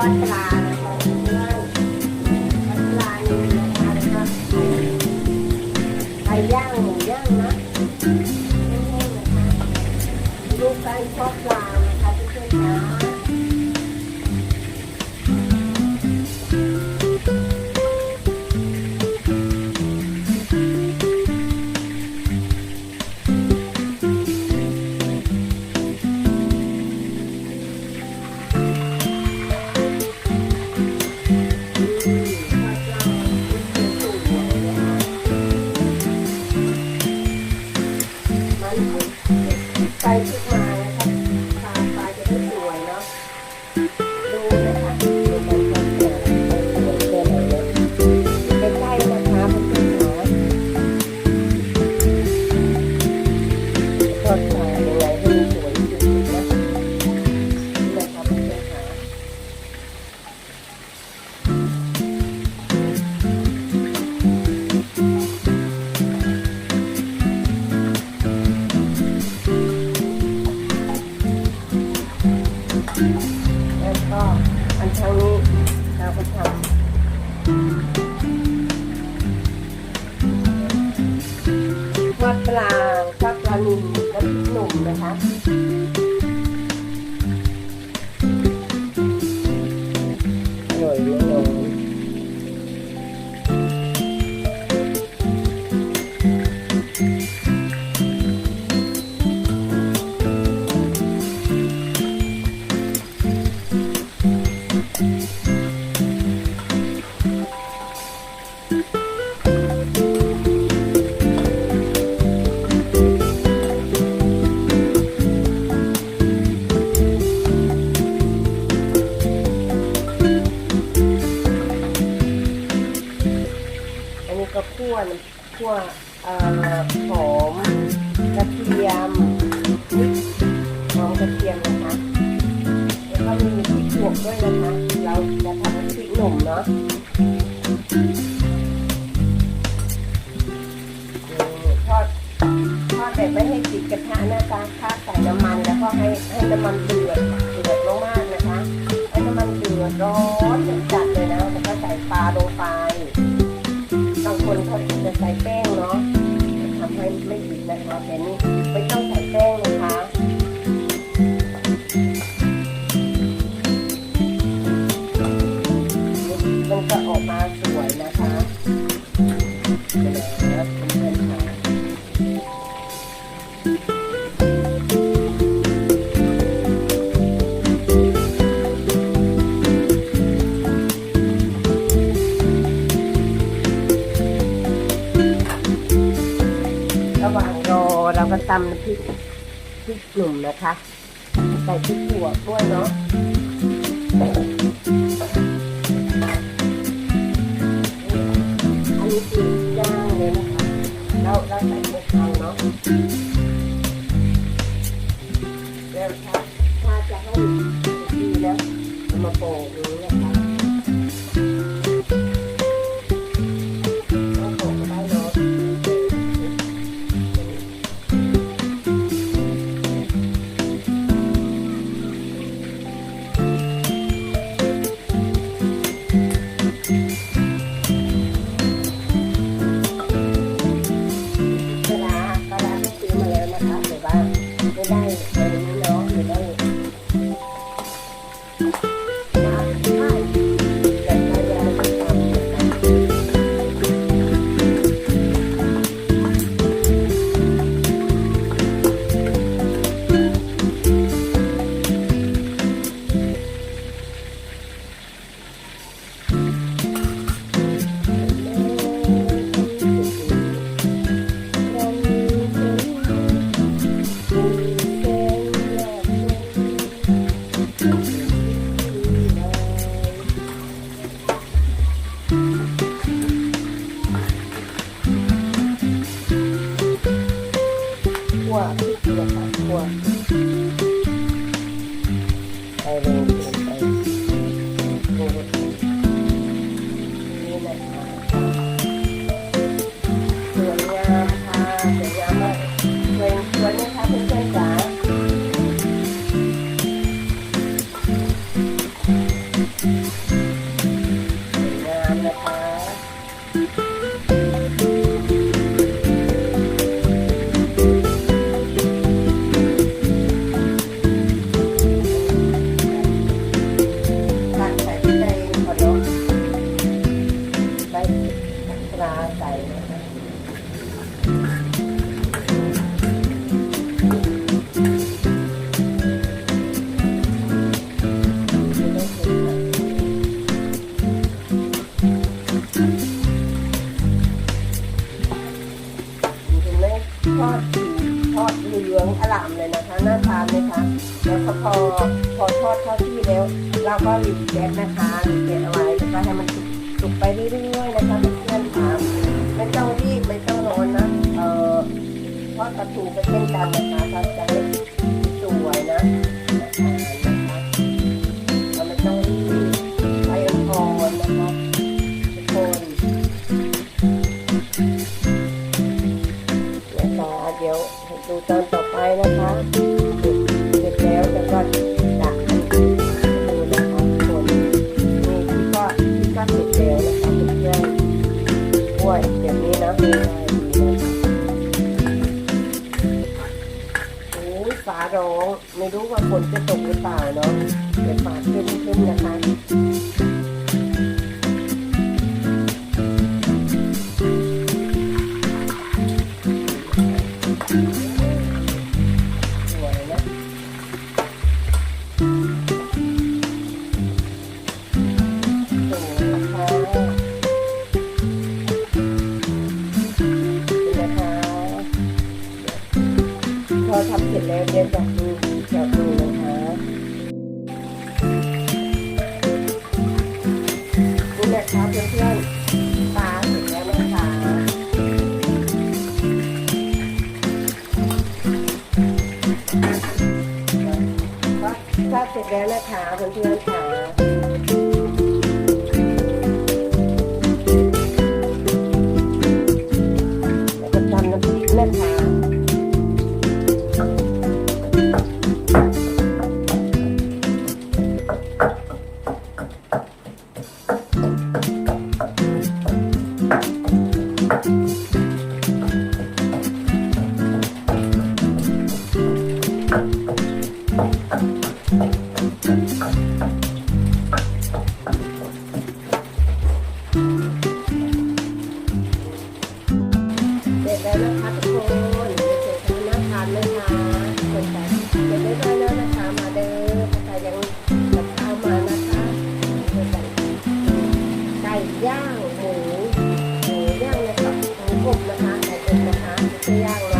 ทอดปลานี่นะคะแล้วก็ไก่ย่างหมูย่างนะแห้งนะคะลูกไก่ทอดปลานะคะเพื่อนนะ ก็อันทางนี้เราก็ทำทอดปลาทอดปลานิลน้ำพริกหนุ่มนะคะ คั่วน้ำคั่วเอ่อหอมกระเทียมหอมกระเทียมนะคะแล้วก็มีพริกหยวกด้วยนะคะ เราจะทำน้ำพริกหนุ่มเนาะทอดทอดแบบไม่ให้ติดกระทะนะคะถ้าใส่น้ำมันแล้วก็ให้ให้น้ำมันเดือดเดือดมากๆนะคะ ให้น้ำมันเดือดร้อนจัดเลยนะแล้วก็ใส่ปลาลงไปบา คนเขาจะใส่แป้งเนาะทำให้ไม่ติดนะคะแต่นี่ไม่ต้องใส่แป้งนะคะมันจะออกมา ระหว่างรอเราก็ตำน้ำพริกพริกหนุ่มนะคะ ใส่พริกหัวด้วยเนาะอันนี้คือย่างเลยนะคะเราเราใส่ 我自己的 sil. แล้วพอพอทอดเข้าที่แล้ว เราก็รีบแก๊สนะคะรีบแก๊สเอาไว้แล้วก็ให้มันสุกไปเรื่อยๆนะคะเพื่อนๆค่ะไม่ต้องรีบไม่ต้องร้อนนะเออทอดปลาทูก็เช่นกันนะคะทอดจะได้สวยนะ ฝนจะตกหรือเปล่าเนาะเดี๋ยวฟ้าขึ้นขึ้นนะคะ เสร็จแล้วนะคะทุกคนเสร็จแล้วน่าทานไหมคะคนแต่เสร็จเรียบร้อยแล้วนะคะมาเด้อถ้าใครยังกับข้าวมานะคะเดี๋ยวกันไก่ย่างหมูหมูย่างนะครับหมูอบนะคะไก่อบนะคะไม่ใช่ย่างนะ